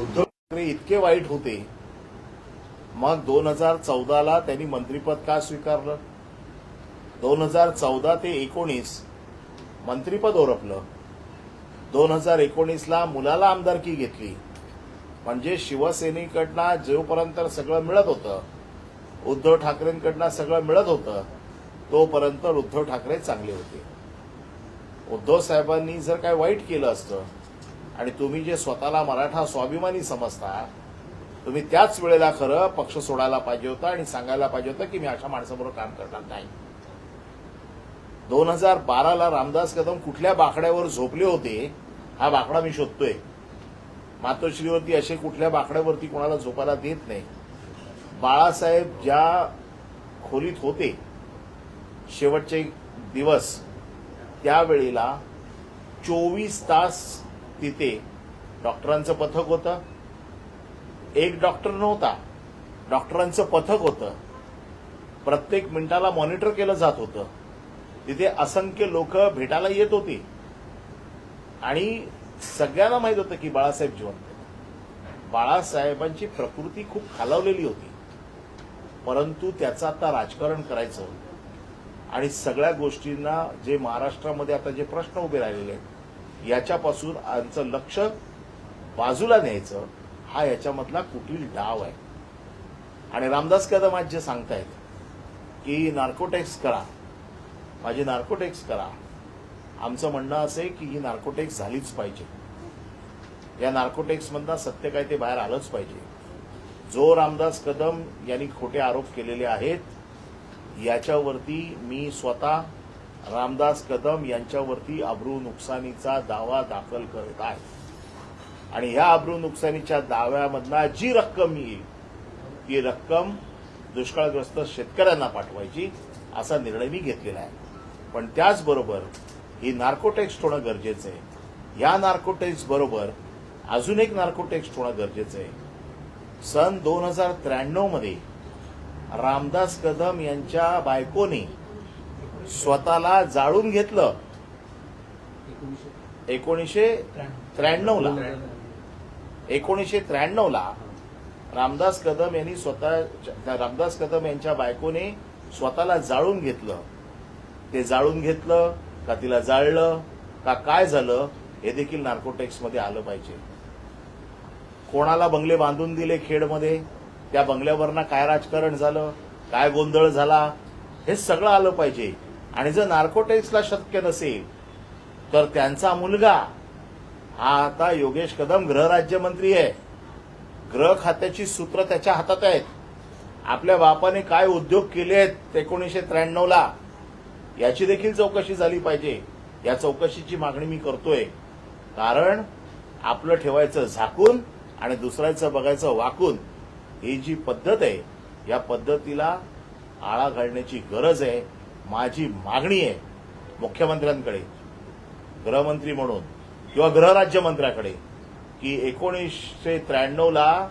उद्धव ठाकरे इतके वाईट होते. मग दोन हजार चौदाला त्यांनी मंत्रिपद का स्वीकारलं? दोन हजार चौदा ते एकोणीस मंत्रिपद ओरपलं. दोन हजार एकोणीसला मुलाला आमदारकी घेतली. म्हणजे शिवसेनेकडनं जोपर्यंत सगळं मिळत होतं उद्धव ठाकरेंकडनं सगळं मिळत होतं तोपर्यंत उद्धव ठाकरे चांगले होते. उद्धव साहेबांनी जर काय वाईट केलं असतं आणि तुम्ही जे स्वतःला मराठा स्वाभिमानी समजता तुम्ही त्याच वेळेला खरं पक्ष सोडायला पाहिजे होता आणि सांगायला पाहिजे होतं की मी अशा माणसाबरोबर काम करणार नाही. दोन हजार बाराला रामदास कदम कुठल्या बाकड्यावर झोपले होते हा बाकडा मी शोधतोय. मातोश्रीवरती असे कुठल्या बाकड्यावरती कोणाला झोपायला देत नाही. बाळासाहेब ज्या खोलीत होते शेवटचे दिवस त्यावेळेला चोवीस तास तिथे डॉक्टरांचं पथक होतं. एक डॉक्टर नव्हता. डॉक्टरांचं पथक होतं. प्रत्येक मिनिटाला मॉनिटर केलं जात होतं. तिथे असंख्य लोक भेटायला येत होती. आणि सगळ्यांना माहीत होतं की बाळासाहेब जिवंत बाळासाहेबांची प्रकृती खूप खालावलेली होती. परंतु त्याचं आता राजकारण करायचं. आणि सगळ्या गोष्टींना जे महाराष्ट्रामध्ये आता जे प्रश्न उभे राहिलेले आहेत याच्यापासून आमचं लक्ष बाजूला न्यायचं हा याच्यामधला कुटील डाव आहे. आणि रामदास कदम आज जे सांगतायत की नार्कोटेक्स करा माझी नार्कोटेक्स करा. आमचं म्हणणं असं आहे की ही नार्कोटेक्स झालीच पाहिजे. या नार्कोटेक्समधनं सत्य काय ते बाहेर आलंच पाहिजे. जो रामदास कदम यांनी खोटे आरोप केलेले आहेत याच्यावरती मी स्वतः रामदास कदम यांच्यावरती अब्रू नुकसानीचा दावा दाखल करत आहे आणि ह्या अब्रू नुकसानीच्या दाव्यामधला जी रक्कम येईल ती रक्कम दुष्काळग्रस्त शेतकऱ्यांना पाठवायची असा निर्णय मी घेतलेला आहे. पण त्याचबरोबर ही नार्कोटेक्स होणं गरजेचं आहे. या नार्कोटेक्स बरोबर अजून एक नार्कोटेक्स होणं गरजेचं आहे. सन दोन हजार त्र्याण्णवमध्ये रामदास कदम यांच्या बायकोने स्वतःला जाळून घेतलं. एकोणीसशे त्र्याण्णव ला एकोणीसशे त्र्याण्णव ला रामदास कदम यांनी स्वतः रामदास कदम यांच्या बायकोने स्वतःला जाळून घेतलं. ते जाळून घेतलं का तिला जाळलं का काय झालं हे देखील नार्कोटेक्समध्ये आलं पाहिजे. कोणाला बंगले बांधून दिले खेडमध्ये? त्या बंगल्यावरनं काय राजकारण झालं? काय गोंधळ झाला? हे सगळं आलं पाहिजे. आणि जर नार्कोटेक्सला शक्य नसेल तर त्यांचा मुलगा हा आता योगेश कदम गृहराज्यमंत्री आहे. गृह खात्याची सूत्र त्याच्या हातात आहेत. आपल्या बापाने काय उद्योग केले आहेत एकोणीसशे त्र्याण्णवला याची देखील चौकशी झाली पाहिजे. या चौकशीची मागणी मी करतोय. कारण आपलं ठेवायचं झाकून आणि दुसऱ्याचं बघायचं वाकून ही जी पद्धत आहे या पद्धतीला आळा घालण्याची गरज आहे. माझी मागणी आहे मुख्यमंत्र्यांकडे गृहमंत्री म्हणून किंवा गृहराज्यमंत्र्याकडे की एकोणीसशे त्र्याण्णवला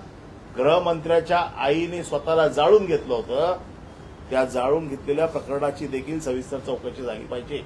गृहमंत्र्याच्या आईने स्वतःला जाळून घेतलं होतं. त्या जाळून घेतलेल्या प्रकरणाची देखील सविस्तर चौकशी झाली पाहिजे.